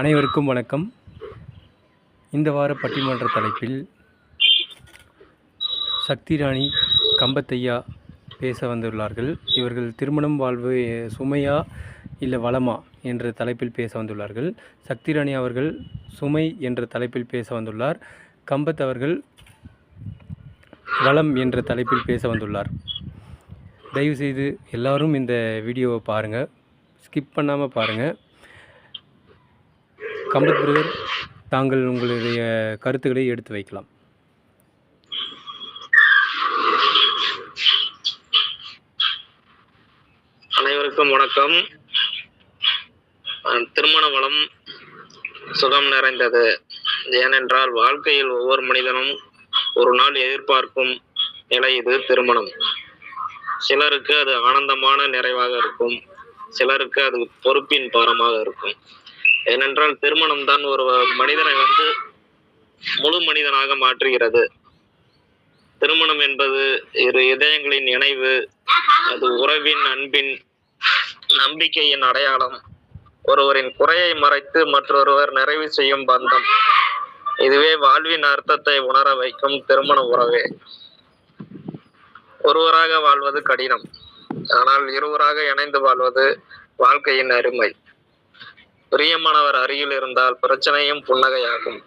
அனைவருக்கும் வணக்கம். இந்த வார பட்டிமன்ற தலைப்பில் சக்தி ராணி கம்பத்தையா பேச வந்துள்ளார்கள். இவர்கள் திருமணம் வாழ்வு சுமையா இல்லை வளமா என்ற தலைப்பில் பேச வந்துள்ளார்கள். சக்தி ராணி அவர்கள் சுமை என்ற தலைப்பில் பேச வந்துள்ளார். கம்பத் அவர்கள் வளம் என்ற தலைப்பில் பேச வந்துள்ளார். தயவுசெய்து எல்லாரும் இந்த வீடியோவை பாருங்கள் ஸ்கிப் பண்ணாமல் பாருங்கள் கம்பத் பிரதர் தாங்கள் உங்களுடைய கருத்துக்களை எடுத்து வைக்கலாம். அனைவருக்கும் வணக்கம். திருமண வளம் சுகம் நிறைந்தது. ஏனென்றால் வாழ்க்கையில் ஒவ்வொரு மனிதனும் ஒரு நாள் எதிர்பார்க்கும் நிலை இது திருமணம். சிலருக்கு அது ஆனந்தமான நிறைவாக இருக்கும். சிலருக்கு அது பொறுப்பின் பாரமாக இருக்கும். ஏனென்றால் திருமணம் தான் ஒரு மனிதனை வந்து முழு மனிதனாக மாற்றுகிறது. திருமணம் என்பது இரு இதயங்களின் இணைவு அது உறவின் அன்பின் நம்பிக்கையின் அடையாளம் ஒருவரின் குறையை மறைத்து மற்றொருவர் நிறைவு செய்யும் பந்தம். இதுவே வாழ்வின் அர்த்தத்தை உணர வைக்கும் திருமண உறவே. ஒருவராக வாழ்வது கடினம் ஆனால் இருவராக இணைந்து வாழ்வது வாழ்க்கையின் அருமை. பிரியமானவர் அருகில் இருந்தால் பிரச்சனையும் புன்னகையாகும்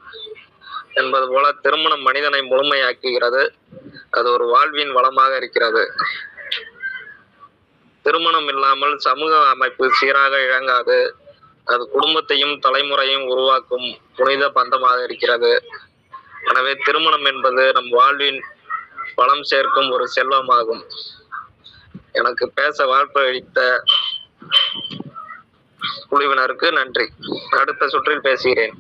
என்பது போல திருமணம் மனிதனை முழுமையாக்குகிறது. அது ஒரு வாழ்வின் வளமாக இருக்கிறது. திருமணம் இல்லாமல் சமூக அமைப்பு சீராக இழங்காது. அது குடும்பத்தையும் தலைமுறையும் உருவாக்கும் புனித பந்தமாக இருக்கிறது. எனவே திருமணம் என்பது நம் வாழ்வின் வளம் சேர்க்கும் ஒரு செல்வமாகும். எனக்கு பேச வாய்ப்பு அளித்த குழுவினருக்கு நன்றி. அடுத்த சுற்றில் பேசுகிறேன்.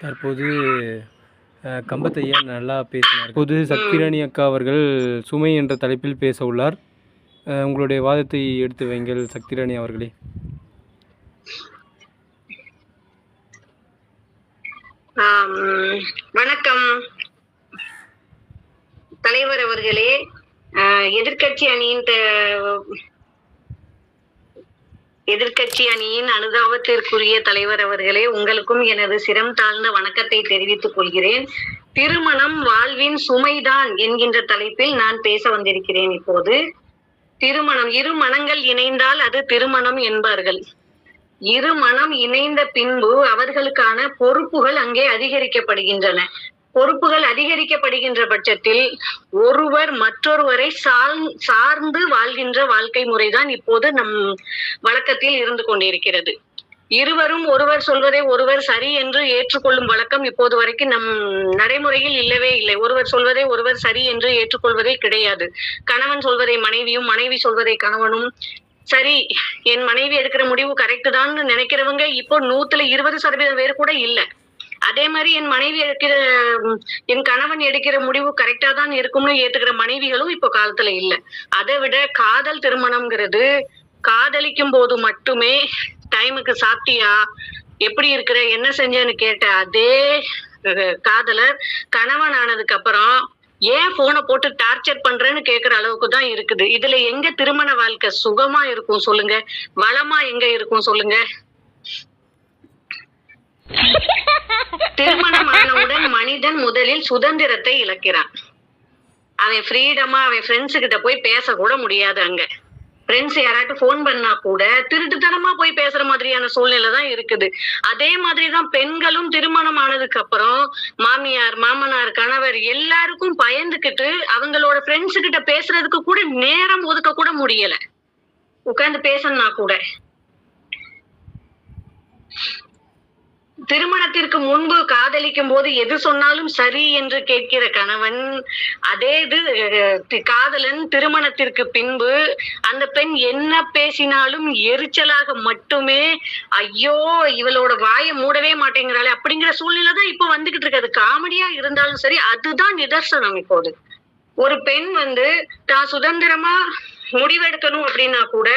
தற்போது அஹ், கம்பத் ஐயா நல்லா பேசினார். இப்போது சக்திராணி அக்கா அவர்கள் சுமை என்ற தலைப்பில் பேச உள்ளார். உங்களுடைய வாதத்தை எடுத்து வைங்கள் சக்திராணி அவர்களே. வணக்கம். தலைவர் அவர்களே ஆஹ், எதிர்க்கட்சி அணியின் எதிர்கட்சி அணியின் அனுதாபத்திற்குரிய தலைவர் அவர்களே உங்களுக்கும் எனது சிரம் தாழ்ந்த வணக்கத்தை தெரிவித்துக் கொள்கிறேன். திருமணம் வாழ்வின் சுமைதான் என்கின்ற தலைப்பில் நான் பேச வந்திருக்கிறேன் இப்போது. திருமணம் இரு மனங்கள் இணைந்தால் அது திருமணம் என்பார்கள். இரு மனம் இணைந்த பின்பு அவர்களுக்கான பொறுப்புகள் அங்கே அதிகரிக்கப்படுகின்றன. பொறுப்புகள் அதிகரிக்கப்படுகின்ற பட்சத்தில் ஒருவர் மற்றொருவரை சார்ந்து வாழ்கின்ற வாழ்க்கை முறைதான் இப்போது நம் வழக்கத்தில் இருந்து கொண்டிருக்கிறது. இருவரும் ஒருவர் சொல்வதை ஒருவர் சரி என்று ஏற்றுக்கொள்ளும் வழக்கம் இப்போது வரைக்கும் நம் நடைமுறையில் இல்லவே இல்லை. ஒருவர் சொல்வதை ஒருவர் சரி என்று ஏற்றுக்கொள்வதே கிடையாது. கணவன் சொல்வதை மனைவியும் மனைவி சொல்வதை கணவனும் சரி என் மனைவி எடுக்கிற முடிவு கரெக்டு தான் நினைக்கிறவங்க இப்போ நூத்துல இருபது சதவீதம் பேர் கூட இல்லை. அதே மாதிரி என் மனைவி எடுக்கிற என் கணவன் எடுக்கிற முடிவு கரெக்டா தான் இருக்கும்னு ஏத்துக்கிற மனைவிகளும் இப்போ காலத்துல இல்ல. அதை விட காதல் திருமணம்ங்கிறது காதலிக்கும் போது மட்டுமே டைமுக்கு சாப்பிட்டியா? எப்படி இருக்கிற? என்ன செஞ்சேன்னு கேட்ட அதே காதலர் கணவன் ஆனதுக்கு அப்புறம் ஏன் போனை போட்டு டார்ச்சர் பண்றேன்னு கேக்குற அளவுக்கு தான் இருக்குது. இதுல எங்க திருமண வாழ்க்கை சுகமா இருக்கும் சொல்லுங்க? வளமா எங்க இருக்கும் சொல்லுங்க? திருமணம் ஆனவுடன் மனிதன் முதலில் சுதந்திரத்தை இழக்கிறான். அவன் ஃப்ரீடமா அவன் ஃப்ரெண்ட்ஸ் கிட்ட போய் பேச கூட முடியாது அங்க. ஃப்ரெண்ட்ஸ் யாராட்டும் ஃபோன் பண்ணா கூட திருட்டுத்தனமா போய் பேசுற மாதிரியான சூழ்நிலை தான் இருக்குது. அதே மாதிரி தான் பெண்களும் திருமணம் ஆனதுக்கு அப்புறம் மாமியார் மாமனார் கணவர் எல்லாருக்கும் பயந்துகிட்டு அவங்களோட ஃப்ரெண்ட்ஸ் கிட்ட பேசுறதுக்கு கூட நேரம் ஒதுக்க கூட முடியல. உட்கார்ந்து பேசணும்னா கூட. திருமணத்திற்கு முன்பு காதலிக்கும் போது எது சொன்னாலும் சரி என்று கேட்கிற கணவன் அதே இது காதலன் திருமணத்திற்கு பின்பு அந்த பெண் என்ன பேசினாலும் எரிச்சலாக மட்டுமே ஐயோ இவளோட வாயை மூடவே மாட்டேங்கிறாளே அப்படிங்கிற சூழ்நிலை தான் இப்போ வந்துகிட்டு இருக்கு. அது காமெடியா இருந்தாலும் சரி அதுதான் நிதர்சனம் இப்போது. ஒரு பெண் வந்து தான் சுதந்திரமா முடிவெடுக்கணும் அப்படின்னா கூட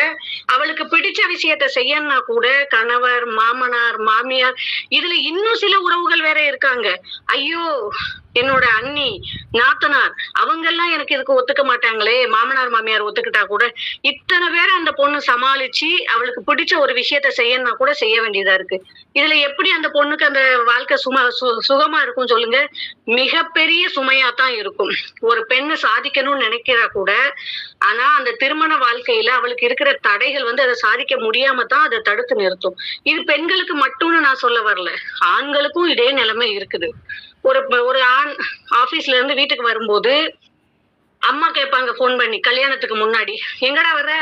அவளுக்கு பிடிச்ச விஷயத்த செய்யணும்னா கூட கணவர் மாமனார் மாமியார் இதுல இன்னும் சில உறவுகள் வேற இருக்காங்க. ஐயோ என்னோட அண்ணி நாத்தனார் அவங்க எல்லாம் எனக்கு இதுக்கு ஒத்துக்க மாட்டாங்களே. மாமனார் மாமியார் ஒத்துக்கிட்டா கூட இத்தனை பேரை அந்த பொண்ணு சமாளிச்சு அவளுக்கு பிடிச்ச ஒரு விஷயத்த செய்யணும்னா கூட செய்ய வேண்டியதா இருக்கு. இதுல எப்படி அந்த பொண்ணுக்கு அந்த வாழ்க்கை சும சு- சுகமா இருக்கும் சொல்லுங்க. மிகப்பெரிய சுமையா தான் இருக்கும். ஒரு பெண்ணு சாதிக்கணும்னு நினைக்கிறா கூட ஆனா அந்த திருமண வாழ்க்கையில அவளுக்கு இருக்கிற தடைகள் வந்து அதை சாதிக்க முடியாம தான் அதை தடுத்து நிறுத்தும். இது பெண்களுக்கு மட்டும்னு நான் சொல்ல வரல. ஆண்களுக்கும் இதே நிலைமை இருக்குது. ஒரு ஒரு ஆண் ஆபீஸ்ல இருந்து வீட்டுக்கு வரும்போது அம்மா கேட்பாங்க ஃபோன் பண்ணி கல்யாணத்துக்கு முன்னாடி. எங்கடா வர்ற?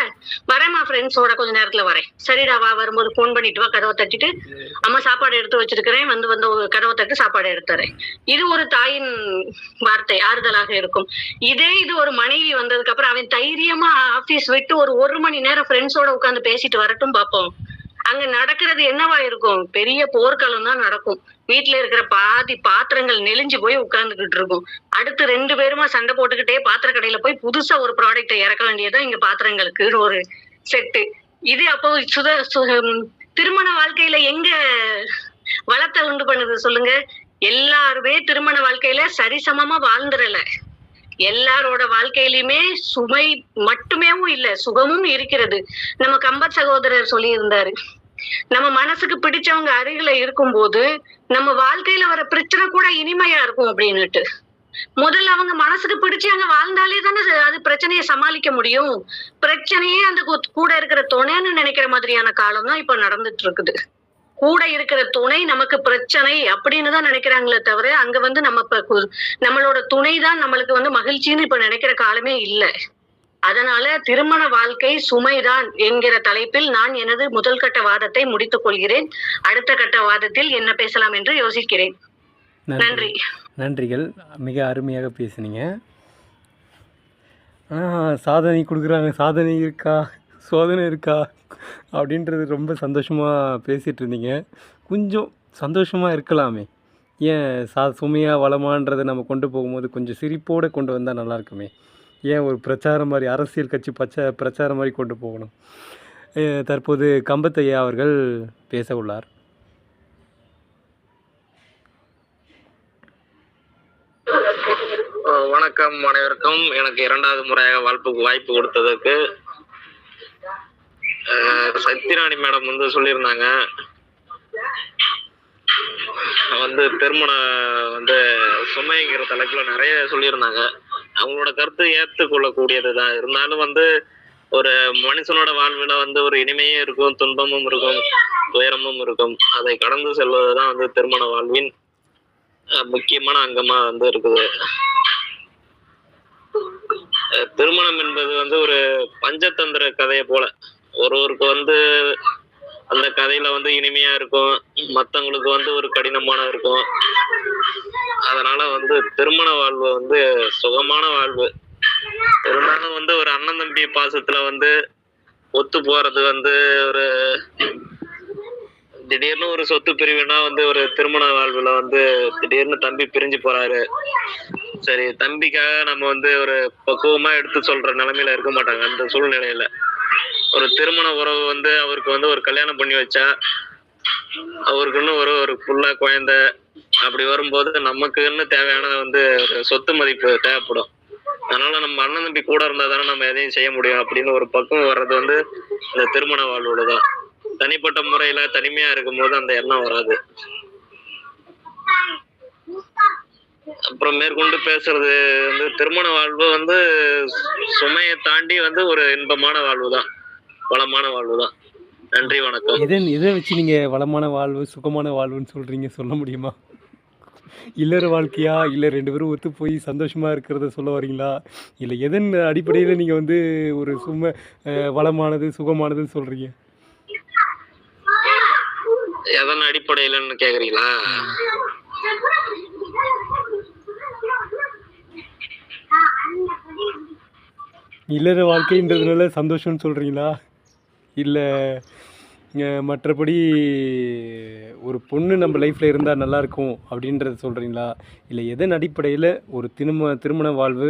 வரேம்மா ஃப்ரெண்ட்ஸோட கொஞ்ச நேரத்துல வரேன். சரிடா வா. வரும்போது ஃபோன் பண்ணிட்டு வா கதவை தட்டிட்டு அம்மா சாப்பாடு எடுத்து வச்சிருக்கிறேன். வந்து வந்து ஒரு கதவை தட்டு சாப்பாடு எடுத்துறேன் இது ஒரு தாயின் வார்த்தை ஆறுதலாக இருக்கும். இதே இது ஒரு மனைவி வந்ததுக்கு அப்புறம் அவன் தைரியமா ஆபீஸ் விட்டு ஒரு ஒரு மணி நேரம் ஃப்ரெண்ட்ஸோட உட்காந்து பேசிட்டு வரட்டும் பார்ப்போம் அங்க நடக்கிறது என்னவா இருக்கும்? பெரிய போர்க்களம் தான் நடக்கும். வீட்டுல இருக்கிற பாதி பாத்திரங்கள் நெளிஞ்சு போய் உட்கார்ந்துகிட்டு இருக்கும். அடுத்து ரெண்டு பேருமா சண்டை போட்டுக்கிட்டே பாத்திர கடையில போய் புதுசா ஒரு ப்ராடக்ட்டை இறக்க வேண்டியதுதான் இங்க பாத்திரங்களுக்கு ஒரு செட்டு இது அப்போ சுத திருமண வாழ்க்கையில எங்க வளத்தை உண்டு பண்ணுது சொல்லுங்க? எல்லாருமே திருமண வாழ்க்கையில சரிசமமா வாழ்ந்துடல. எல்லாரோட வாழ்க்கையிலுமே சுமை மட்டுமேவும் இல்ல சுகமும் இருக்கிறது. நம்ம கம்பர் சகோதரர் சொல்லியிருந்தாரு. நம்ம மனசுக்கு பிடிச்சவங்க அருகில இருக்கும்போது நம்ம வாழ்க்கையில வர பிரச்சனை கூட இனிமையா இருக்கும் அப்படின்னுட்டு. முதல்ல அவங்க மனசுக்கு பிடிச்சு அங்க வாழ்ந்தாலே தானே அது- அது பிரச்சனையை சமாளிக்க முடியும். பிரச்சனையே அந்த கூட இருக்கிற துணைன்னு நினைக்கிற மாதிரியான காலம் தான் இப்ப நடந்துட்டு இருக்குது. கூட இருக்கிற துணை நமக்கு பிரச்சனை அப்படின்னு தான் நினைக்கிறாங்களே தவிர அங்க வந்து நம்ம நம்மளோட துணை தான் நம்மளுக்கு வந்து மகிழ்ச்சின்னு இப்ப நினைக்கிற காலமே இல்லை. அதனால திருமண வாழ்க்கை சுமைதான் என்கிற தலைப்பில் நான் எனது முதல் கட்ட வாதத்தை முடித்துக் கொள்கிறேன். அடுத்த கட்ட வாதத்தில் என்ன பேசலாம் என்று யோசிக்கிறேன். நன்றி. நன்றிகள். மிக அருமையாக பேசுனீங்க. சாதனை கொடுக்குறாங்க. சாதனை இருக்கா? சோதனை இருக்கா? அப்படின்றது ரொம்ப சந்தோஷமாக பேசிகிட்டு இருந்தீங்க. கொஞ்சம் சந்தோஷமாக இருக்கலாமே. ஏன் சா சுமையாக வளமான்றதை நம்ம கொண்டு போகும்போது கொஞ்சம் சிரிப்போடு கொண்டு வந்தால் நல்லா இருக்குமே. ஏன் ஒரு பிரச்சாரம் மாதிரி அரசியல் கட்சி பச்சை பிரச்சாரம் மாதிரி கொண்டு போகணும்? தற்போது கம்பத்தையா அவர்கள் பேச உள்ளார். வணக்கம் அனைவருக்கும். எனக்கு இரண்டாவது முறையாக வாழ்ப்புக்கு வாய்ப்பு கொடுத்ததுக்கு சத்யராணி மேடம் வந்து சொல்லியிருந்தாங்க. வந்து திருமண வந்து சுமைங்கிற தலைப்புல நிறைய சொல்லியிருந்தாங்க. அவங்களோட கருத்து ஏற்றுக்கொள்ளக்கூடியது தான் இருந்தாலும் வந்து ஒரு மனுஷனோட வாழ்வில் வந்து ஒரு இனிமையும் இருக்கும் துன்பமும் இருக்கும் துயரமும் இருக்கும். அதை கடந்து செல்வதுதான் வந்து திருமண வாழ்வின் முக்கியமான அங்கமா வந்து இருக்குது. திருமணம் என்பது வந்து ஒரு பஞ்சதந்திர கதையை போல. ஒருவருக்கு வந்து அந்த கதையில வந்து இனிமையா இருக்கும். மத்தவங்களுக்கு வந்து ஒரு கடினமான இருக்கும். அதனால வந்து திருமண வாழ்வு வந்து சுகமான வாழ்வு. இருந்தாலும் வந்து ஒரு அண்ணன் தம்பி பாசத்துல வந்து ஒத்து போறது வந்து ஒரு திடீர்னு ஒரு சொத்து பிரிவுனா வந்து ஒரு திருமண வாழ்வுல வந்து திடீர்னு தம்பி பிரிஞ்சு போறாரு. சரி தம்பிக்காக நம்ம வந்து ஒரு பக்குவமா எடுத்து சொல்ற நிலைமையில இருக்க மாட்டாங்க அந்த சூழ்நிலையில. ஒரு திருமண உறவு வந்து அவருக்கு வந்து ஒரு கல்யாணம் பண்ணி வச்சா அவருக்குன்னு ஒரு ஒரு புள்ள குழந்தை. அப்படி வரும்போது நமக்குன்னு தேவையான வந்து ஒரு சொத்து மதிப்பு தேவைப்படும். அதனால நம்ம அண்ணன் தம்பி கூட இருந்தா தானே நம்ம எதையும் செய்ய முடியும் அப்படின்னு ஒரு பக்குவம் வர்றது வந்து இந்த திருமண வாழ்வோட தான். தனிப்பட்ட முறையில தனிமையா இருக்கும்போது அந்த எண்ணம் வராது. அப்புறம் மேற்கொண்டு பேசுறது வந்து திருமண வாழ்வு வந்து சுமையை தாண்டி வந்து ஒரு இன்பமான வாழ்வு தான். வளமான வாழ்வு தான். நன்றி வணக்கம். எதை எதை வச்சு நீங்கள் வளமான வாழ்வு சுகமான வாழ்வுன்னு சொல்கிறீங்க சொல்ல முடியுமா? இல்லற வாழ்க்கையா? இல்லை ரெண்டு பேரும் ஒத்து போய் சந்தோஷமாக இருக்கிறத சொல்ல வரீங்களா? இல்லை எதன் அடிப்படையில் நீங்கள் வந்து ஒரு சும வளமானது சுகமானதுன்னு சொல்கிறீங்க எதன் அடிப்படையிலன்னு கேக்குறீங்களா? இல்லற வாழ்க்கைன்றதுனால சந்தோஷம்னு சொல்கிறீங்களா இல்லை மற்றபடி ஒரு பொண்ணு நம்ம லைஃப்பில் இருந்தால் நல்லாயிருக்கும் அப்படின்றத சொல்கிறீங்களா இல்லை எதன் அடிப்படையில் ஒரு திரும திருமண வாழ்வு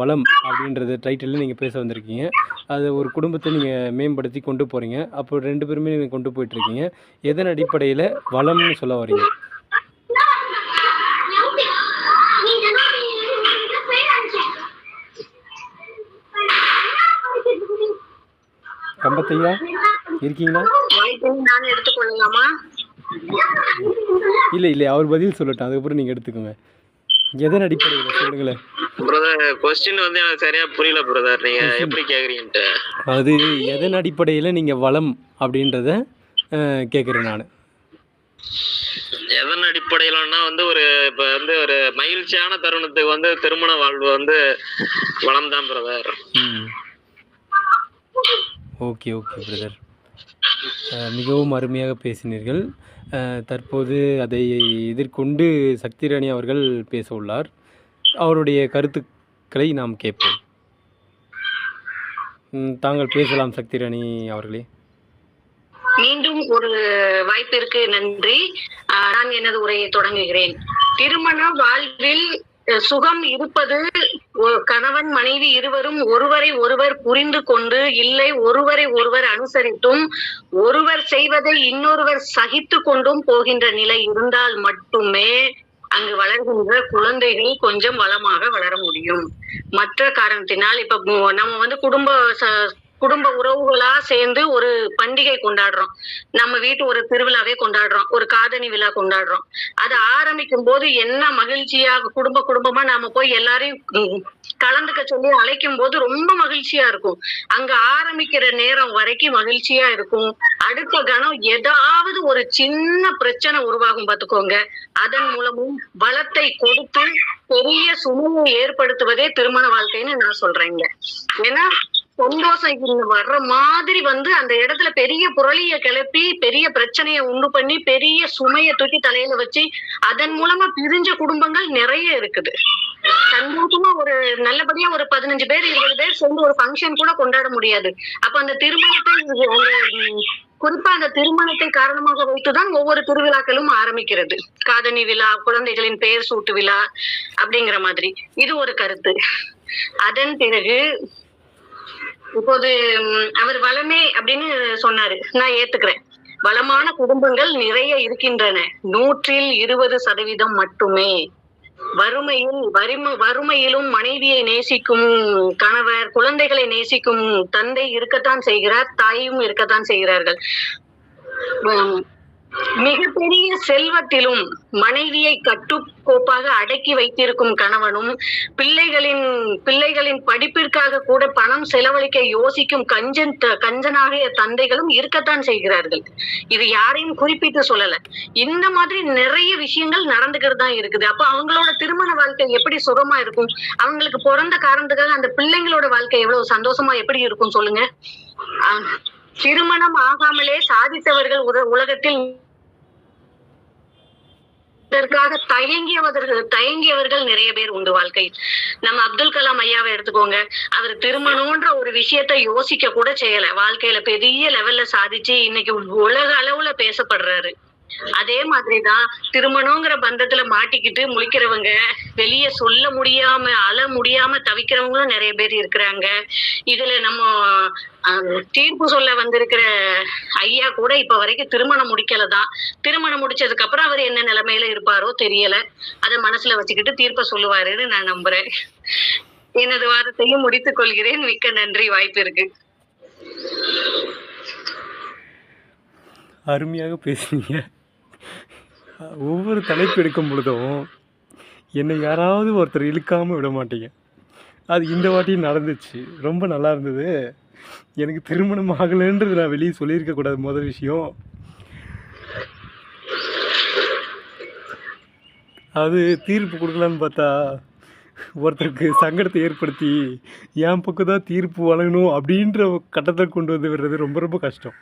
வளம் அப்படின்றத டைட்டிலில் நீங்கள் பேச வந்திருக்கீங்க. அதை ஒரு குடும்பத்தை நீங்கள் மேம்படுத்தி கொண்டு போகிறீங்க அப்போ ரெண்டு பேருமே நீங்கள் கொண்டு போயிட்டுருக்கீங்க எதன் அடிப்படையில் வளம்னு சொல்ல வரீங்க கம்பத்தையா இருக்கீங்களா? நான் எடுத்துக்கொள்ளலாமா இல்லை இல்லை அவர் பதில் சொல்லட்டும். அதுக்கப்புறம் நீங்கள் எடுத்துக்கோங்க. எதன் அடிப்படையில்? சொல்லுங்களேன். பிரதர் கொஸ்டின் வந்து எனக்கு சரியா புரியல பிரதர் நீங்க எப்படி கேக்குறீங்கன்ட்டு. அது எதன் அடிப்படையில் நீங்கள் வளம் அப்படின்றத கேட்குறேன் நான். எதன் அடிப்படையிலன்னா வந்து ஒரு இப்ப வந்து ஒரு மகிழ்ச்சியான தருணத்துக்கு வந்து திருமண வாழ்வு வந்து வளம் தான் பிரதர் ஓகே ஓகே பிரதர் மிகவும் அருமையாக பேசினீர்கள். தற்போது அதை எதிர்கொண்டு சக்திராணி அவர்கள் பேச உள்ளார். அவருடைய கருத்துக்களை நாம் கேட்போம். தாங்கள் பேசலாம் சக்திராணி அவர்களே. மீண்டும் ஒரு வாய்ப்பிற்கு நன்றி. நான் எனது உரையை தொடங்குகிறேன். திருமண வாழ்வில் சுகம் இருப்பது கணவன் மனைவி இருவரும் ஒருவரை ஒருவர் புரிந்து கொண்டு இல்லை ஒருவரை ஒருவர் அனுசரித்தும் ஒருவர் செய்வதை இன்னொருவர் சகித்து கொண்டும் போகின்ற நிலை இருந்தால் மட்டுமே அங்கு வளர்கின்ற குழந்தைகள் கொஞ்சம் வளமாக வளர முடியும். மற்ற காரணத்தினால் இப்ப நம்ம வந்து குடும்ப ச- குடும்ப உறவுகளா சேர்ந்து ஒரு பண்டிகை கொண்டாடுறோம். நம்ம வீட்டு ஒரு திருவிழாவே கொண்டாடுறோம். ஒரு காதணி விழா கொண்டாடுறோம். அது ஆரம்பிக்கும் போது என்ன மகிழ்ச்சியா குடும்ப குடும்பமா நாம போய் எல்லாரையும் கலந்துக்க சொல்லி அழைக்கும் போது ரொம்ப மகிழ்ச்சியா இருக்கும். அங்க ஆரம்பிக்கிற நேரம் வரைக்கும் மகிழ்ச்சியா இருக்கும். அடுத்த கணம் ஏதாவது ஒரு சின்ன பிரச்சனை உருவாகும் பாத்துக்கோங்க அதன் மூலமும் பலத்தை கொடுத்து பெரிய சுமையை ஏற்படுத்துவதே திருமண வாழ்க்கைன்னு நான் சொல்றேங்க. ஏன்னா சந்தோஷம் இங்க வர்ற மாதிரி வந்து அந்த இடத்துல பெரிய புரளிய கிளப்பி பெரிய பிரச்சனையை உண்டு பண்ணி பெரிய சுமையை தூக்கி தலையில வச்சு அதன் மூலமா பிரிஞ்ச குடும்பங்கள் நிறைய இருக்குது. சந்தோஷமா ஒரு நல்லபடியா ஒரு பதினஞ்சு பேர் இருபது பேர் சேர்ந்து ஒரு ஃபங்க்ஷன் கூட கொண்டாட முடியாது. அப்ப அந்த திருமணத்தை குறிப்பா அந்த திருமணத்தை காரணமாக வைத்துதான் ஒவ்வொரு திருவிழாக்களும் ஆரம்பிக்கிறது. காதணி விழா குழந்தைகளின் பெயர் சூட்டு விழா அப்படிங்கிற மாதிரி. இது ஒரு கருத்து. அதன் பிறகு இப்போது அவர் வளமே அப்படின்னு சொன்னாரு. நான் ஏத்துக்கிறேன். வளமான குடும்பங்கள் நிறைய இருக்கின்றன. நூற்றில் இருபது சதவீதம் மட்டுமே. வறுமையில் வறும வறுமையிலும் மனைவியை நேசிக்கும் கணவர் குழந்தைகளை நேசிக்கும் தந்தை இருக்கத்தான் செய்கிறார் தாயும் இருக்கத்தான் செய்கிறார்கள். உம், மிகப்பெரிய செல்வத்திலும் மனைவியை கட்டுக்கோப்பாக அடக்கி வைத்திருக்கும் கணவனும் பிள்ளைகளின் பிள்ளைகளின் படிப்பிற்காக கூட பணம் செலவழிக்க யோசிக்கும் கஞ்சன் கஞ்சனாகிய தந்தைகளும் இருக்கத்தான் செய்கிறார்கள். இது யாரையும் குறிப்பிட்டு சொல்லல. இந்த மாதிரி நிறைய விஷயங்கள் நடந்துகிட்டு தான் இருக்குது. அப்ப அவங்களோட திருமண வாழ்க்கை எப்படி சுகமா இருக்கும்? அவங்களுக்கு பிறந்த காரணத்துக்காக அந்த பிள்ளைங்களோட வாழ்க்கை எவ்வளவு சந்தோஷமா எப்படி இருக்கும் சொல்லுங்க? ஆஹ் திருமணம் ஆகாமலே சாதித்தவர்கள் உலகத்தில் இதற்காக தயங்கியவர்கள் தயங்கியவர்கள் நிறைய பேர் உண்டு வாழ்க்கையில். நம்ம அப்துல் கலாம் ஐயாவை எடுத்துக்கோங்க. அவர் திருமணம்ன்ற ஒரு விஷயத்த யோசிக்க கூட செய்யல. வாழ்க்கையில பெரிய லெவல்ல சாதிச்சு இன்னைக்கு உலக அளவுல பேசப்படுறாரு. அதே மாதிரிதான் திருமணங்கிற பந்தத்துல மாட்டிக்கிட்டு முழிக்கிறவங்க வெளிய சொல்ல முடியாம அழ முடியாம தவிக்கிறவங்களும் நிறைய பேர் இருக்கிறாங்க. இதுல நம்ம தீர்ப்பு சொல்ல வந்திருக்கிற ஐயா கூட இப்ப வரைக்கும் திருமணம் முடிக்கல தான் திருமணம் முடிச்சதுக்கு அப்புறம் அவர் என்ன நிலைமையில இருப்பாரோ தெரியல. அதை மனசுல வச்சுக்கிட்டு தீர்ப்ப சொல்லுவாருன்னு நான் நம்புறேன். எனது வாதத்தையும் முடித்துக் கொள்கிறேன். மிக்க நன்றி. வாய்ப்பு இருக்கு. அருமையாக பேசுனீங்க. ஒவ்வொரு தலைப்பு எடுக்கும் பொழுதும் என்னை யாராவது ஒருத்தர் இழுக்காமல் விட மாட்டீங்க. அது இந்த வாட்டியும் நடந்துச்சு. ரொம்ப நல்லா இருந்தது. எனக்கு திருமணம் ஆகலைன்றது நான் வெளியே சொல்லியிருக்க கூடாது. முதல் விஷயம். அது தீர்ப்பு கொடுக்கலான்னு பார்த்தா ஒருத்தருக்கு சங்கடத்தை ஏற்படுத்தி என் பக்கம் தான் தீர்ப்பு வழங்கணும் அப்படின்ற கட்டத்தை கொண்டு வந்து விடுறது ரொம்ப ரொம்ப கஷ்டம்.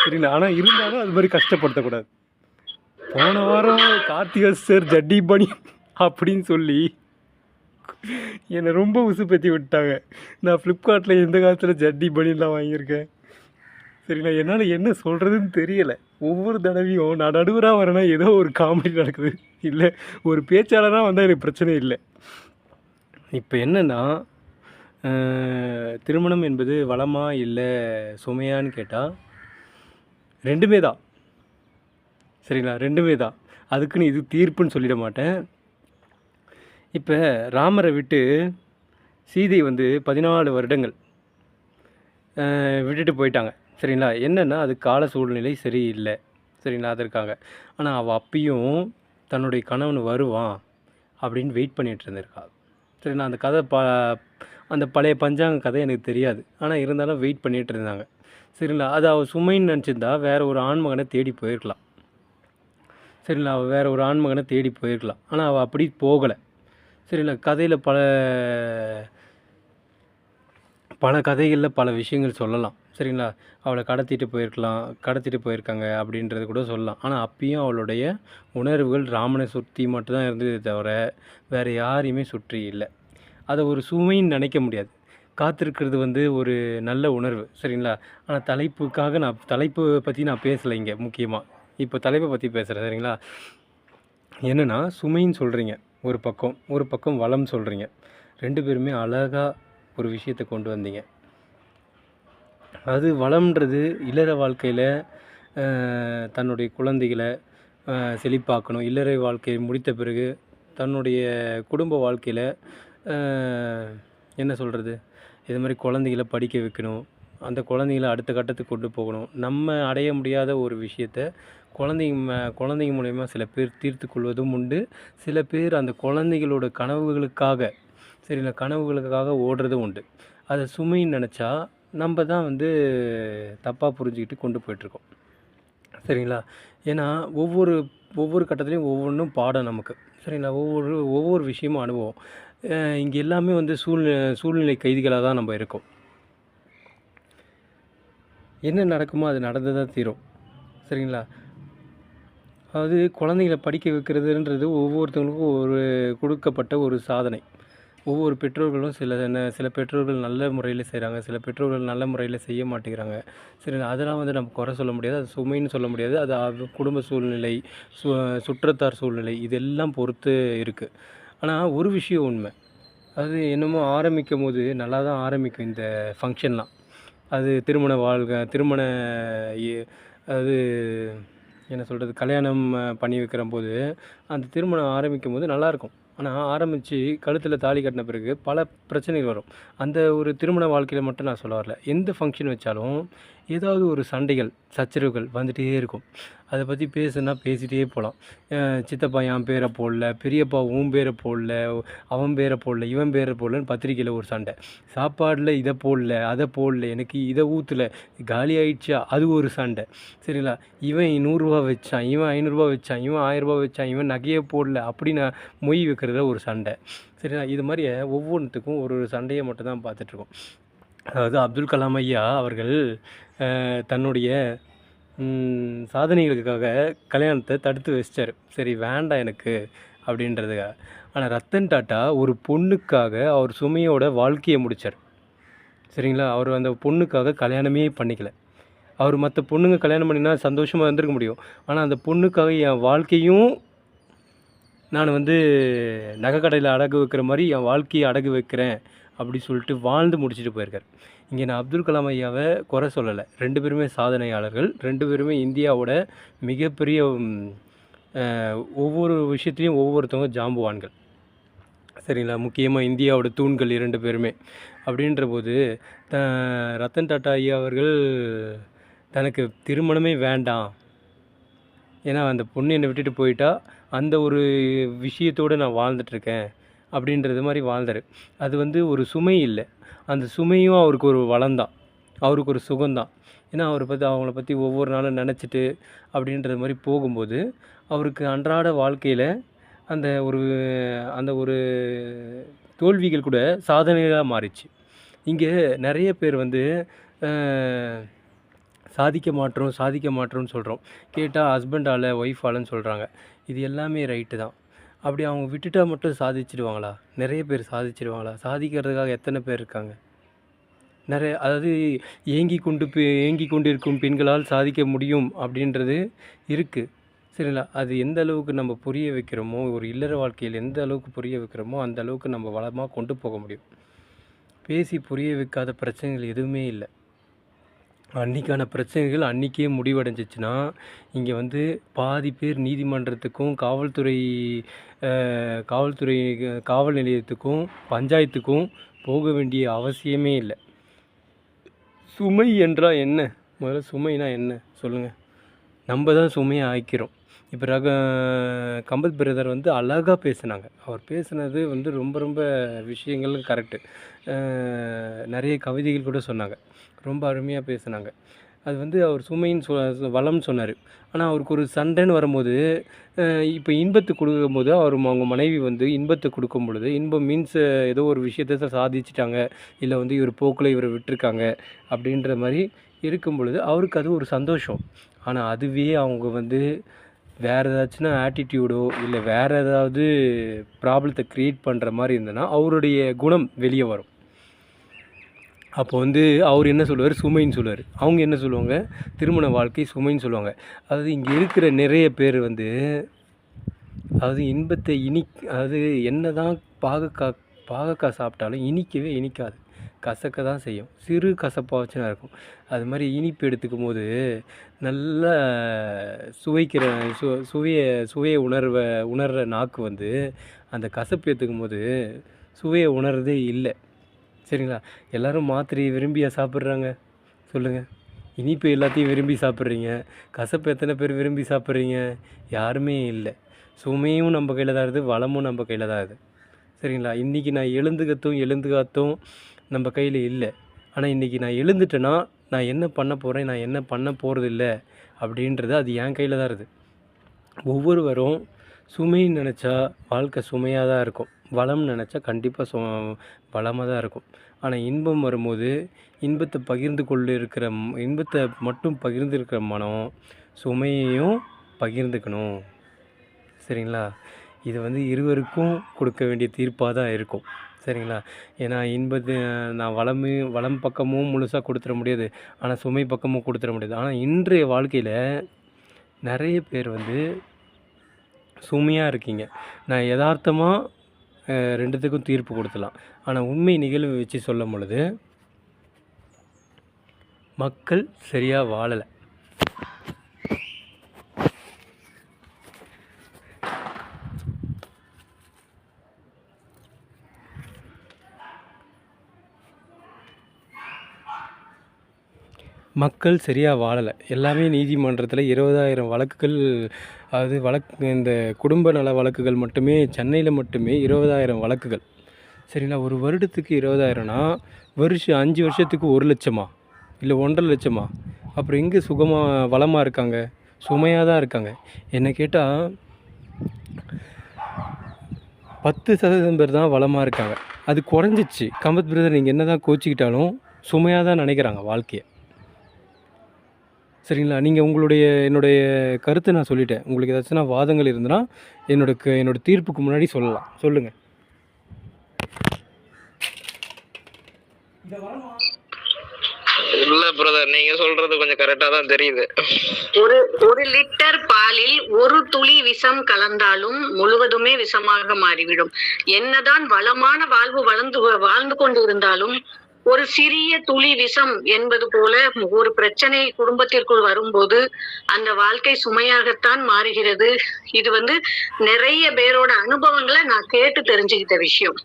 சரிங்களா? ஆனால் இருந்தாலும் அது மாதிரி கஷ்டப்படுத்தக்கூடாது. போன வாரம் கார்த்திகா சார் ஜட்டி பணி அப்படின்னு சொல்லி என்னை ரொம்ப உசுப்பேத்தி விட்டாங்க. நான் ஃப்ளிப்கார்ட்டில் எந்த காலத்தில் ஜட்டி பனிலாம் வாங்கியிருக்கேன்? சரிங்களா என்னால் என்ன சொல்கிறதுன்னு தெரியலை. ஒவ்வொரு தடவையும் நான் நடுவராக வரேன்னா ஏதோ ஒரு காமெடி நடக்குது. இல்லை ஒரு பேச்சாளராக வந்தால் எனக்கு பிரச்சனை இல்லை. இப்போ என்னென்னா திருமணம் என்பது வளமா இல்லை சுமையான்னு கேட்டால் ரெண்டுமே தான். சரிங்களா? ரெண்டுமே தான். அதுக்குன்னு இது தீர்ப்புன்னு சொல்லிட மாட்டேன். இப்போ ராமரை விட்டு சீதை வந்து பதினாலு வருடங்கள் விட்டுட்டு போயிட்டாங்க. சரிங்களா? என்னென்னா அது கால சூழ்நிலை சரியில்லை. சரிங்களா? அது இருக்காங்க ஆனால் அவள் அப்பயும் தன்னுடைய கணவன் வருவான் அப்படின்னு வெயிட் பண்ணிகிட்டு இருந்திருக்கா. சரிங்களா? அந்த கதை ப அந்த பழைய பஞ்சாங்க கதை எனக்கு தெரியாது. ஆனால் இருந்தாலும் வெயிட் பண்ணிகிட்டு இருந்தாங்க. சரிங்களா? அது அவள் சுமைன்னு நினச்சிருந்தா வேறு ஒரு ஆண்மகனை தேடி போயிருக்கலாம். சரிங்களா அவள் வேறு ஒரு ஆண்மகனை தேடி போயிருக்கலாம். ஆனால் அவள் அப்படி போகலை. சரிங்களா கதையில் பல பல கதைகளில் பல விஷயங்கள் சொல்லலாம். சரிங்களா? அவளை கடத்திட்டு போயிருக்கலாம் கடத்திட்டு போயிருக்காங்க அப்படின்றது கூட சொல்லலாம். ஆனால் அப்பயும் அவளுடைய உணர்வுகள் ராமனை சுற்றி மட்டும்தான் இருந்ததே தவிர வேறு யாரையுமே சுற்றி இல்லை. அதை ஒரு சுமைன்னு நினைக்க முடியாது. காத்திருக்கிறது வந்து ஒரு நல்ல உணர்வு. சரிங்களா? ஆனால் தலைப்புக்காக நான் தலைப்பு பற்றி நான் பேசலை இங்கே முக்கியமாக இப்போ தலைப்பை பற்றி பேசுகிறேன் சரிங்களா? என்னென்னா சுமைன்னு சொல்கிறீங்க ஒரு பக்கம். ஒரு பக்கம் வளம் சொல்கிறீங்க ரெண்டு பேருமே அழகாக ஒரு விஷயத்தை கொண்டு வந்தீங்க. அது வளம்ன்றது இல்லற வாழ்க்கையில் தன்னுடைய குழந்தைகளை செழிப்பாக்கணும். இல்லறை வாழ்க்கையை முடித்த பிறகு தன்னுடைய குடும்ப வாழ்க்கையில் என்ன சொல்கிறது இது மாதிரி குழந்தைகளை படிக்க வைக்கணும். அந்த குழந்தைங்கள அடுத்த கட்டத்துக்கு கொண்டு போகணும். நம்ம அடைய முடியாத ஒரு விஷயத்த குழந்தைங்க குழந்தைங்க மூலயமா சில பேர் தீர்த்து கொள்வதும் உண்டு. சில பேர் அந்த குழந்தைகளோட கனவுகளுக்காக சரிங்களா கனவுகளுக்காக ஓடுறதும் உண்டு. அதை சுமைன்னு நினச்சா நம்ம தான் வந்து தப்பாக புரிஞ்சுக்கிட்டு கொண்டு போயிட்டுருக்கோம். சரிங்களா? ஏன்னா ஒவ்வொரு ஒவ்வொரு கட்டத்துலேயும் ஒவ்வொன்றும் பாடம் நமக்கு. சரிங்களா? ஒவ்வொரு ஒவ்வொரு விஷயமும் அனுபவம். இங்கே எல்லாமே வந்து சூழ்நிலை சூழ்நிலை கைதிகளாக தான் நம்ம இருக்கோம். என்ன நடக்குமோ அது நடந்து தான் தீரும். சரிங்களா? அதாவது குழந்தைங்களை படிக்க வைக்கிறதுன்றது ஒவ்வொருத்தவங்களுக்கும் ஒரு கொடுக்கப்பட்ட ஒரு சாதனை. ஒவ்வொரு பெற்றோர்களும் சில என்ன சில பெற்றோர்கள் நல்ல முறையில் செய்கிறாங்க சில பெற்றோர்கள் நல்ல முறையில் செய்ய மாட்டேங்கிறாங்க. சரி அதெல்லாம் வந்து நம்ம குறை சொல்ல முடியாது அது சுமைன்னு சொல்ல முடியாது. அது குடும்ப சூழ்நிலை சு சுற்றத்தார் சூழ்நிலை இதெல்லாம் பொறுத்து இருக்குது ஆனால் ஒரு விஷயம் உண்மை. அது என்னமோ ஆரம்பிக்கும் போது நல்லா தான் ஆரம்பிக்கும் இந்த ஃபங்க்ஷன்லாம் அது திருமண வாழ்க திருமண அது என்ன சொல்கிறது கல்யாணம் பண்ணி வைக்கிற போது அந்த திருமணம் ஆரம்பிக்கும் போது நல்லாயிருக்கும் ஆனால் ஆரம்பித்து கழுத்தில் தாலி கட்டின பிறகு பல பிரச்சனைகள் வரும். அந்த ஒரு திருமண வாழ்க்கையில் மட்டும் நான் சொல்ல வரல. எந்த ஃபங்க்ஷன் வச்சாலும் ஏதாவது ஒரு சண்டைகள் சச்சரவுகள் வந்துகிட்டே இருக்கும். அதை பற்றி பேசுனா பேசிகிட்டே போகலாம் சித்தப்பா என் பேரை போடல பெரியப்பா உன் பேரை போடல அவன் பேரை போடல இவன் பேரை போடலன்னு பத்திரிக்கையில் ஒரு சண்டை. சாப்பாடில் இதை போடல அதை போடல எனக்கு இதை ஊற்றல காலி ஆயிடுச்சா? அது ஒரு சண்டை. சரிங்களா? இவன் நூறுரூவா வச்சான் இவன் ஐநூறுரூவா வச்சான் இவன் ஆயிரரூபா வச்சான் இவன் நகையே போடல அப்படி நான் மொய் வைக்கிறதுல ஒரு சண்டை. சரிங்களா? இது மாதிரி ஒவ்வொன்றுத்துக்கும் ஒரு ஒரு சண்டையை மட்டும் தான் பார்த்துட்ருக்கோம் அதாவது அப்துல் கலாம் ஐயா அவர்கள் தன்னுடைய சாதனைகளுக்காக கல்யாணத்தை தடுத்து வச்சிட்டார். சரி வேண்டாம் எனக்கு அப்படின்றதுக்காக ஆனால் ரத்தன் டாட்டா ஒரு பொண்ணுக்காக அவர் சுமையோட வாழ்க்கையை முடித்தார் சரிங்களா? அவர் அந்த பொண்ணுக்காக கல்யாணமே பண்ணிக்கல. அவர் மற்ற பொண்ணுங்க கல்யாணம் பண்ணினா சந்தோஷமாக இருந்திருக்க முடியும். ஆனால் அந்த பொண்ணுக்காக என் வாழ்க்கையும் நான் வந்து நகைக்கடையில் அடகு வைக்கிற மாதிரி என் வாழ்க்கையை அடகு வைக்கிறேன் அப்படி சொல்லிட்டு வாழ்ந்து முடிச்சுட்டு போயிருக்கார். இங்கே நான் அப்துல் கலாம் ஐயாவை குறை சொல்லலை. ரெண்டு பேருமே சாதனையாளர்கள். ரெண்டு பேருமே இந்தியாவோட மிகப்பெரிய ஒவ்வொரு விஷயத்துலையும் ஒவ்வொருத்தவங்க ஜாம்புவான்கள். சரிங்களா? முக்கியமாக இந்தியாவோட தூண்கள் இரண்டு பேருமே. அப்படின்ற போது த ரத்தன் டாட்டா ஐயா அவர்கள் தனக்கு திருமணமே வேண்டாம். ஏன்னா அந்த பொண்ணு என்னை விட்டுட்டு போயிட்டா. அந்த ஒரு விஷயத்தோடு நான் வாழ்ந்துட்டுருக்கேன் அப்படின்றது மாதிரி வாழ்ந்தார். அது வந்து ஒரு சுமை இல்லை. அந்த சுமையும் அவருக்கு ஒரு வளம்தான். அவருக்கு ஒரு சுகம்தான். ஏன்னா அவரை பற்றி அவங்கள பற்றி ஒவ்வொரு நாளும் நினச்சிட்டு அப்படின்றது மாதிரி போகும்போது அவருக்கு அன்றாட வாழ்க்கையில் அந்த ஒரு அந்த ஒரு தோல்விகள் கூட சாதனைகளாக மாறிச்சு. இங்கே நிறைய பேர் வந்து சாதிக்க மாட்டோம் சாதிக்க மாட்டோம்னு சொல்கிறோம் கேட்டால் ஹஸ்பண்டால் ஒய்ஃபாலன்னு சொல்கிறாங்க இது எல்லாமே ரைட்டு தான். அப்படி அவங்க விட்டுட்டா மட்டும் சாதிச்சிடுவாங்களா நிறைய பேர் சாதிச்சிடுவாங்களா சாதிக்கிறதுக்காக எத்தனை பேர் இருக்காங்க? நிறைய அதாவது ஏங்கி கொண்டு பெ- ஏங்கி கொண்டிருக்கும் பெண்களால் சாதிக்க முடியும் அப்படின்றது இருக்குது சரிங்களா? அது எந்த அளவுக்கு நம்ம புரிய வைக்கிறோமோ ஒரு இல்லற வாழ்க்கையில் எந்த அளவுக்கு புரிய வைக்கிறோமோ அந்த அளவுக்கு நம்ம வளமாக கொண்டு போக முடியும். பேசி புரிய வைக்காத பிரச்சனைகள் எதுவுமே இல்லை. அன்றைக்கான பிரச்சனைகள் அன்றைக்கே முடிவடைஞ்சிச்சுன்னா இங்கே வந்து பாதி பேர் நீதிமன்றத்துக்கும் காவல்துறை காவல்துறை காவல் நிலையத்துக்கும் பஞ்சாயத்துக்கும் போக வேண்டிய அவசியமே இல்லை. சுமை என்றால் என்ன? முதல்ல சுமைனா என்ன? சொல்லுங்கள் நம்ம தான் சுமையை ஆய்க்கிறோம் இப்போ ரக கம்பத் பிரதர் வந்து அழகாக பேசுனாங்க. அவர் பேசுனது வந்து ரொம்ப ரொம்ப விஷயங்கள் கரெக்டு நிறைய கவிதைகள் கூட சொன்னாங்க. ரொம்ப அருமையாக பேசுனாங்க. அது வந்து அவர் சுமைன்னு சொ வளம்னு சொன்னார். ஆனால் அவருக்கு ஒரு சண்டைன்னு வரும்போது இப்போ இன்பத்தை கொடுக்கும்போது அவர் அவங்க மனைவி வந்து இன்பத்தை கொடுக்கும் பொழுது இன்பம் மீன்ஸ் ஏதோ ஒரு விஷயத்தை சாதிச்சிட்டாங்க. இல்லை வந்து இவர் போக்கில் இவரை விட்டுருக்காங்க அப்படின்ற மாதிரி இருக்கும் பொழுது அவருக்கு அது ஒரு சந்தோஷம். ஆனால் அதுவே அவங்க வந்து வேறு ஏதாச்சுன்னா ஆட்டிடியூடோ இல்லை வேறு ஏதாவது ப்ராப்ளத்தை க்ரியேட் பண்ணுற மாதிரி இருந்ததுன்னா அவருடைய குணம் வெளியே வரும். அப்போ வந்து அவர் என்ன சொல்லுவார்? சுமைன்னு சொல்லுவார். அவங்க என்ன சொல்லுவாங்க? திருமண வாழ்க்கை சுமைன்னு சொல்லுவாங்க. அதாவது இங்கே இருக்கிற நிறைய பேர் வந்து அதாவது இன்பத்தை இனி அதாவது என்ன தான் பாகக்காய் பாகக்காய் சாப்பிட்டாலும் இனிக்கவே இனிக்காது. கசக்க தான் செய்யும். சிறு கசப்பாச்சும் இருக்கும். அது மாதிரி இனிப்பு எடுத்துக்கும் போது நல்ல சுவைக்கிற சு சுவையை சுவையை உணர்வை உணர்கிற நாக்கு வந்து அந்த கசப்பு எடுத்துக்கும் போது சுவையை உணர்றதே இல்லை. சரிங்களா? எல்லாரும் மாத்திரையை விரும்பியாக சாப்பிட்றாங்க? சொல்லுங்கள் இனிப்பு எல்லாத்தையும் விரும்பி சாப்பிட்றீங்க. கசப்பு எத்தனை பேர் விரும்பி சாப்பிட்றீங்க? யாருமே இல்லை. சுமையும் நம்ம கையில் தான் இருக்குது வளமும் நம்ம கையில் தான் இருக்குது. சரிங்களா? இன்றைக்கி நான் எழுந்துக்கத்தும் எழுந்துக்காத்தும் நம்ம கையில் இல்லை. ஆனால் இன்றைக்கி நான் எழுந்துட்டேன்னா நான் என்ன பண்ண போகிறேன் நான் என்ன பண்ண போகிறது இல்லை அப்படின்றது அது என் கையில் தான் இருக்குது. ஒவ்வொருவரும் சுமைன்னு நினச்சா வாழ்க்கை சுமையாக தான் இருக்கும். வளம் நினச்சா கண்டிப்பாக சு வளமாக தான் இருக்கும். ஆனால் இன்பம் வரும்போது இன்பத்தை பகிர்ந்து கொண்டு இருக்கிற இன்பத்தை மட்டும் பகிர்ந்து இருக்கிற மனம் சுமையையும் பகிர்ந்துக்கணும். சரிங்களா? இது வந்து இருவருக்கும் கொடுக்க வேண்டிய தீர்ப்பாக தான் இருக்கும். சரிங்களா? ஏன்னா இன்பத்து நான் வளமு வளம் பக்கமும் முழுசாக கொடுத்துட முடியாது. ஆனால் சுமை பக்கமும் கொடுத்துட முடியாது. ஆனால் இன்றைய வாழ்க்கையில் நிறைய பேர் வந்து சுமையாக இருக்கீங்க. நான் யதார்த்தமாக ரெண்டுத்துக்கும் தீர்ப்பு கொடுத்துலாம். ஆனால் உண்மை நிகழ்வு வச்சு சொல்லும் பொழுது மக்கள் சரியாக வாழலை. மக்கள் சரியாக வாழலை. எல்லாமே நீதிமன்றத்தில் இருபதாயிரம் வழக்குகள் அதாவது வழக்கு இந்த குடும்ப நல வழக்குகள் மட்டுமே சென்னையில் மட்டுமே இருபதாயிரம் வழக்குகள். சரிங்களா? ஒரு வருடத்துக்கு இருபதாயிரம்னா வருஷம் அஞ்சு வருஷத்துக்கு ஒரு லட்சமா? இல்லை ஒன்றரை லட்சமா? அப்புறம் எங்கே சுகமாக வளமாக இருக்காங்க? சுமையாக தான் இருக்காங்க. என்னை கேட்டால் பத்து சதவீதம் பேர் தான் வளமாக இருக்காங்க. அது குறைஞ்சிச்சு. கம்பத் பிரதர் நீங்கள் என்ன தான் கோச்சிக்கிட்டாலும் சுமையாக தான் நினைக்கிறாங்க வாழ்க்கையை. சரிங்களா? நீங்கள் உங்களுடைய என்னுடைய கருத்தை நான் சொல்லிட்டேன். உங்களுக்கு ஏதாச்சும் வாதங்கள் இருந்ததுன்னா என்னோட என்னோட தீர்ப்புக்கு முன்னாடி சொல்லலாம். சொல்லுங்கள் இல்ல பிரதர் நீங்க சொல்றது கொஞ்சம் கரெக்டா தான் தெரியுது. ஒரு ஒரு லிட்டர் பாலில் ஒரு துளி விஷம் கலந்தாலும் முழுவதுமே விஷமாக மாறிவிடும். என்னதான் வளமான வாழ்வு வளர்ந்து வாழ்ந்து கொண்டு இருந்தாலும் ஒரு சிறிய துளி விஷம் என்பது போல ஒரு பிரச்சனை குடும்பத்திற்குள் வரும்போது அந்த வாழ்க்கை சுமையாகத்தான் மாறுகிறது. இது வந்து நிறைய பேரோட அனுபவங்களை நான் கேட்டு தெரிஞ்சுக்கிட்ட விஷயம்.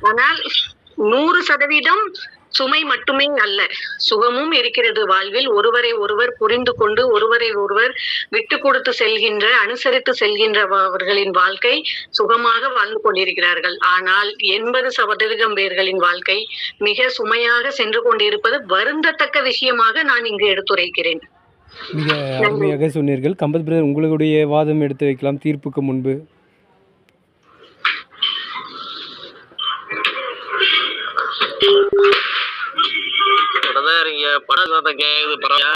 ஆனால் நூறு சதவீதம் சுமை மட்டுமே அல்ல. சுகமும் இருக்கிறது. வாழ்வில் ஒருவரை ஒருவர் புரிந்து கொண்டு ஒருவரை ஒருவர் விட்டு கொடுத்து செல்கின்ற அனுசரித்து செல்கின்ற அவர்களின் வாழ்க்கை சுகமாக வாழ்ந்து கொண்டிருக்கிறார்கள். ஆனால் எண்பது சதவீதம் பேர்களின் வாழ்க்கை மிக சுமையாக சென்று கொண்டிருப்பது வருந்தத்தக்க விஷயமாக நான் இங்கு எடுத்துரைக்கிறேன். மிக அருமையாக சொன்னீர்கள். கம்பத் பிரதர் உங்களுடைய வாதம் எடுத்து வைக்கலாம் தீர்ப்புக்கு முன்பு. பிரதர் இங்க படத்தை கேக்குது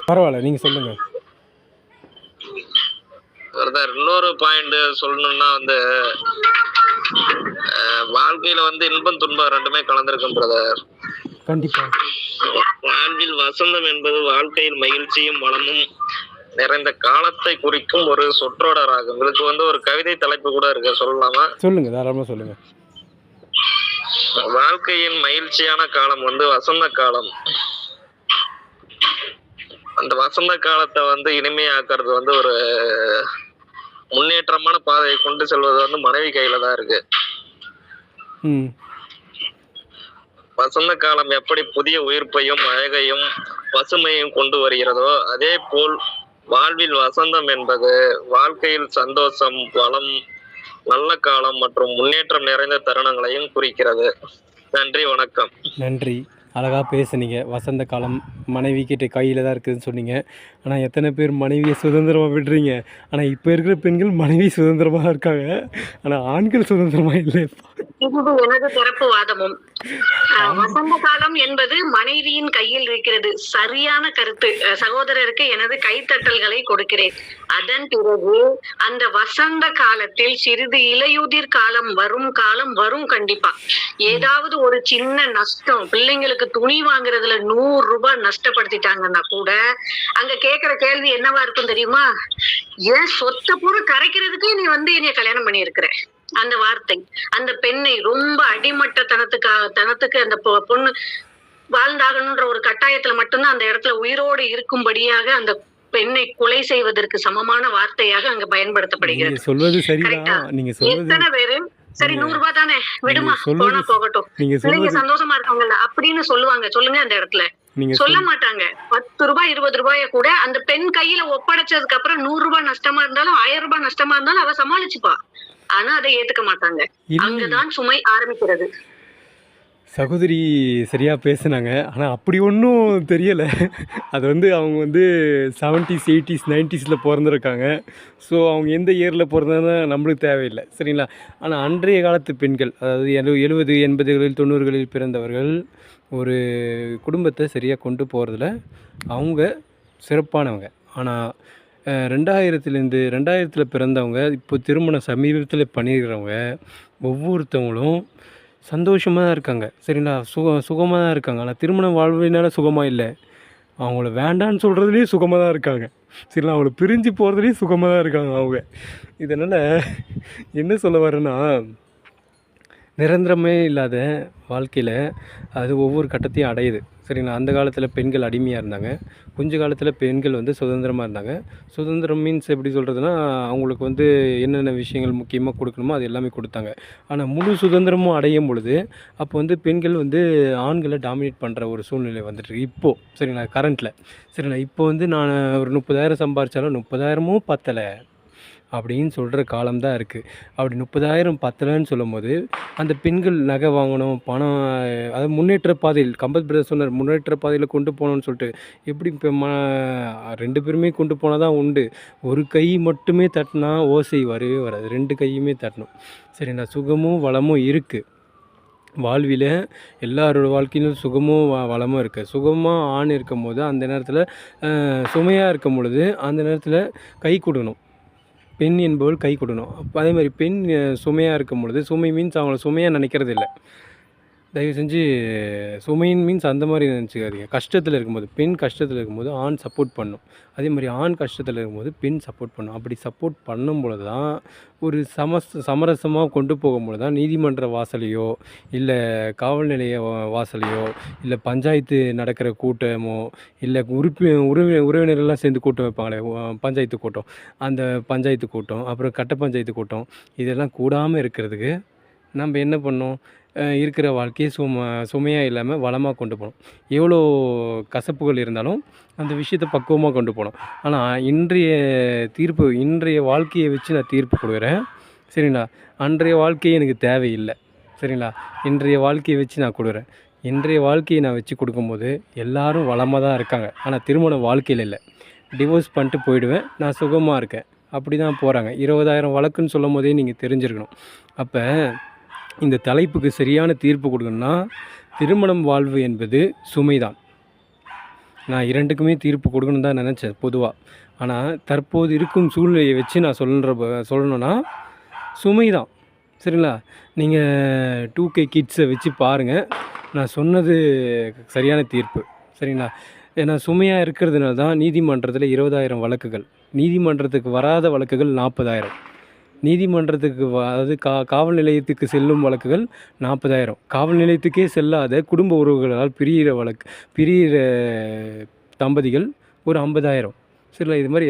பரவாயில்ல. சொல்லுங்கள் பிரதர் இன்னொரு பாயிண்ட் சொல்லணும்னா வந்து வாழ்க்கையில வந்து இன்பம் துன்பம் ரெண்டுமே கலந்துருக்கும் பிரதர் கண்டிப்பாக வாழ்வில் வசந்தம் என்பது வாழ்க்கையில் மகிழ்ச்சியும் வளமும் நிறைந்த காலத்தை குறிக்கும் ஒரு சொற்றொடராகும். இதுக்கு வந்து ஒரு கவிதை தலைப்பு கூட இருக்கு. சொல்லலாமா? சொல்லுங்கள் தாராளமாக சொல்லுங்கள் வாழ்க்கையின் மகிழ்ச்சியான காலம் வந்து வசந்த காலம். அந்த வசந்த காலத்தை வந்து இனிமையாக்குறது வந்து ஒரு முன்னேற்றமான பாதையை கொண்டு செல்வது வந்து மனைவி கையில தான் இருக்கு. வசந்த காலம் எப்படி புதிய உயிர்ப்பையும் அழகையும் பசுமையும் கொண்டு வருகிறதோ அதே போல் வாழ்வில் வசந்தம் என்பது வாழ்க்கையில் சந்தோஷம் வளம் நல்ல காலம் மற்றும் முன்னேற்றம் நிறைந்த தருணங்களையும் குறிக்கிறது. நன்றி வணக்கம். நன்றி. அழகாக பேசுனீங்க. வசந்த காலம் மனைவி கிட்ட கையில் தான் இருக்குதுன்னு சொன்னீங்க. ஆனால் எத்தனை பேர் மனைவியை சுதந்திரமாக விடுறீங்க? ஆனால் இப்போ இருக்கிற பெண்கள் மனைவி சுதந்திரமாக இருக்காங்க. ஆனால் ஆண்கள் சுதந்திரமாக இல்லை இது எனது தரப்பு வாதமும். வசந்த காலம் என்பது மனைவியின் கையில் இருக்கிறது. சரியான கருத்து. சகோதரருக்கு எனது கைத்தட்டல்களை கொடுக்கிறேன். அதன் பிறகு அந்த வசந்த காலத்தில் சிறிது இலையுதிர் காலம் வரும் காலம் வரும் கண்டிப்பா. ஏதாவது ஒரு சின்ன நஷ்டம் பிள்ளைங்களுக்கு துணி வாங்குறதுல நூறு ரூபாய் நஷ்டப்படுத்திட்டாங்கன்னா கூட அங்க கேக்குற கேள்வி என்னவா இருக்கும் தெரியுமா? ஏன் சொத்தை பூரா கரைக்கிறதுக்கே நீ வந்து என்னைய கல்யாணம் பண்ணி இருக்கிற அந்த வார்த்தை அந்த பெண்ணை ரொம்ப அடிமட்டத்தனத்துக்காக தனத்துக்கு அந்த பொண்ணு வாழ்ந்தாகணுன்ற ஒரு கட்டாயத்துல மட்டும்தான் அந்த இடத்துல உயிரோடு இருக்கும்படியாக அந்த பெண்ணை கொலை செய்வதற்கு சமமான வார்த்தையாக அங்க பயன்படுத்தப்படுகிறது. சொல்வது? சரிதான். சொல்வது எத்தனை பேரு? சரி நீங்க- நூறு ரூபாய் தானே? விடுமா? நீங்க போனா போகட்டும். பிள்ளைங்க சந்தோஷமா இருக்காங்கல்ல அப்படின்னு சொல்லுவாங்க. சொல்லுங்க அந்த இடத்துல. சொல்ல சொல் மாட்டாங்க. பத்து ரூபாய் இருபது ரூபாய கூட அந்த பெண் கையில ஒப்படைச்சதுக்கு அப்புறம் நூறு ரூபாய் நஷ்டமா இருந்தாலும் ஆயிரம் ரூபாய் நஷ்டமா இருந்தாலும் அவ சமாளிச்சுப்பா. ஆனா அதை ஏத்துக்க மாட்டாங்க. அங்கதான் சுமை ஆரம்பிக்கிறது. சகோதரி சரியாக பேசுனாங்க. ஆனால் அப்படி ஒன்றும் தெரியலை. அது வந்து அவங்க வந்து செவன்ட்டீஸ் எயிட்டிஸ் நைன்ட்டீஸில் பிறந்திருக்காங்க. ஸோ அவங்க எந்த இயரில் பிறந்தாங்க நம்மளுக்கு தேவையில்லை. சரிங்களா? ஆனால் அன்றைய காலத்து பெண்கள் அதாவது எழு எழுபது எண்பதுகளில் தொண்ணூறுகளில் பிறந்தவர்கள் ஒரு குடும்பத்தை சரியாக கொண்டு போகிறதுல அவங்க சிறப்பானவங்க. ஆனால் ரெண்டாயிரத்துலேருந்து ரெண்டாயிரத்தில் பிறந்தவங்க இப்போ திருமணம் சமீபத்தில் பண்ணியிருக்கிறவங்க ஒவ்வொருத்தவங்களும் சந்தோஷமாக தான் இருக்காங்க. சரிங்களா? சுக சுகமாக தான் இருக்காங்க. ஆனால் திருமண வாழ்வினால சுகமாக இல்லை. அவங்கள வேண்டான்னு சொல்கிறதுலேயும் சுகமாக தான் இருக்காங்க. சரிங்களா? அவங்கள பிரிஞ்சு போகிறதுலேயும் சுகமாக தான் இருக்காங்க அவங்க. இதனால் என்ன சொல்ல வரேன்னா நிரந்தரமே இல்லாத வாழ்க்கையில் அது ஒவ்வொரு கட்டத்தையும் அடையுது. சரிங்களா? அந்த காலத்தில் பெண்கள் அடிமையாக இருந்தாங்க. கொஞ்ச காலத்தில் பெண்கள் வந்து சுதந்திரமாக இருந்தாங்க. சுதந்திரம் மீன்ஸ் எப்படி சொல்கிறதுனா அவங்களுக்கு வந்து என்னென்ன விஷயங்கள் முக்கியமாக கொடுக்கணுமோ அது எல்லாமே கொடுத்தாங்க. ஆனால் முழு சுதந்திரமும் அடையும் பொழுது அப்போ வந்து பெண்கள் வந்து ஆண்களை டாமினேட் பண்ணுற ஒரு சூழ்நிலை வந்துட்டு இப்போது சரிங்களா? கரண்ட்டில் சரிங்களா? இப்போ வந்து நான் ஒரு முப்பதாயிரம் சம்பாரித்தாலும் முப்பதாயிரமும் பத்தலை. அப்படின்னு சொல்கிற காலம் தான் இருக்குது அப்படி முப்பதாயிரம் பத்தலைன்னு சொல்லும்போது அந்த பெண்கள் நகை வாங்கணும் பணம் அதாவது முன்னேற்ற பாதையில் கம்பத் பிரதர் சொன்னார் முன்னேற்ற பாதையில் கொண்டு போகணும்னு சொல்லிட்டு. எப்படி இப்போ ம ரெண்டு பேருமே கொண்டு போனால் தான் உண்டு. ஒரு கை மட்டுமே தட்டினா ஓசை வரவே வராது. ரெண்டு கையுமே தட்டணும். சரிங்களா சுகமும் வளமும் இருக்குது வாழ்வில் எல்லாரோட வாழ்க்கையிலும் சுகமும் வளமும் இருக்குது சுகமாக ஆண் இருக்கும் போது அந்த நேரத்தில் சுமையாக இருக்கும் பொழுது அந்த நேரத்தில் கை கொடுக்கணும். பெண் என்பவள் கை கொடுணும் அப்போ அதே மாதிரி பெண் சுமையாக இருக்கும் பொழுது சுமை மீன்ஸ் அவங்கள சுமையாக நினைக்கிறது இல்லை தயவு செஞ்சு சுமையின் மீன்ஸ் அந்த மாதிரி நினச்சிக்காதீங்க. கஷ்டத்தில் இருக்கும்போது பெண் கஷ்டத்தில் இருக்கும்போது ஆண் சப்போர்ட் பண்ணும். அதே மாதிரி ஆண் கஷ்டத்தில் இருக்கும்போது பெண் சப்போர்ட் பண்ணும். அப்படி சப்போர்ட் பண்ணும்பொழுது தான் ஒரு சமஸ் சமரசமாக கொண்டு போகும்பொழுது தான் நீதிமன்ற வாசலையோ இல்லை காவல் நிலைய வா- வாசலையோ இல்லை பஞ்சாயத்து நடக்கிற கூட்டமோ இல்லை உறுப்பி உறவி உறவினர்கள்லாம் சேர்ந்து கூட்டம் வைப்பாங்களே பஞ்சாயத்து கூட்டம். அந்த பஞ்சாயத்து கூட்டம் அப்புறம் கட்ட பஞ்சாயத்து கூட்டம் இதெல்லாம் கூடாமல் இருக்கிறதுக்கு நம்ம என்ன பண்ணோம் இருக்கிற வாழ்க்கையை சும சுமையாக இல்லாமல் வளமாக கொண்டு போகணும். எவ்வளோ கசப்புகள் இருந்தாலும் அந்த விஷயத்தை பக்குவமாக கொண்டு போகணும். ஆனால் இன்றைய தீர்ப்பு இன்றைய வாழ்க்கையை வச்சு நான் தீர்ப்பு கொடுக்குறேன். சரிங்களா? அன்றைய வாழ்க்கையே எனக்கு தேவையில்லை. சரிங்களா? இன்றைய வாழ்க்கையை வச்சு நான் கொடுக்குறேன். இன்றைய வாழ்க்கையை நான் வச்சு கொடுக்கும்போது எல்லாரும் வளமாக தான் இருக்காங்க. ஆனால் திருமண வாழ்க்கையில் இல்லை. டிவோர்ஸ் பண்ணிட்டு போயிடுவேன். நான் சுகமாக இருக்கேன். அப்படி தான் போகிறாங்க இருபதாயிரம் வழக்குன்னு சொல்லும் போதே நீங்கள் தெரிஞ்சிருக்கணும். அப்போ இந்த தலைப்புக்கு சரியான தீர்ப்பு கொடுக்கணும்னா திருமணம் வாழ்வு என்பது சுமைதான். நான் இரண்டுக்குமே தீர்ப்பு கொடுக்கணும் தான் நினச்சேன் பொதுவாக ஆனால் தற்போது இருக்கும் சூழ்நிலையை வச்சு நான் சொல்கிற சொல்லணும்னா சுமை தான் சரிங்களா நீங்கள் டூ கே கிட்ஸை வச்சு பாருங்கள் நான் சொன்னது சரியான தீர்ப்பு. சரிங்களா? ஏன்னா சுமையாக இருக்கிறதுனால தான் நீதிமன்றத்தில் இருபதாயிரம் வழக்குகள். நீதிமன்றத்துக்கு வராத வழக்குகள் நாற்பதாயிரம் நீதிமன்றத்துக்கு அதாவது கா காவல் நிலையத்துக்கு செல்லும் வழக்குகள் நாற்பதாயிரம். காவல் நிலையத்துக்கே செல்லாத குடும்ப உறவுகளால் பிரிகிற வழக்கு பிரிகிற தம்பதிகள் ஒரு ஐம்பதாயிரம். சரிங்களா? இது மாதிரி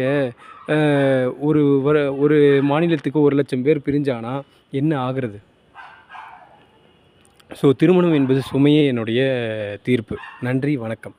ஒரு வர ஒரு மாநிலத்துக்கு ஒரு லட்சம் பேர் பிரிஞ்சானா என்ன ஆகிறது? ஸோ திருமணம் என்பது சுமையே என்னுடைய தீர்ப்பு. நன்றி வணக்கம்.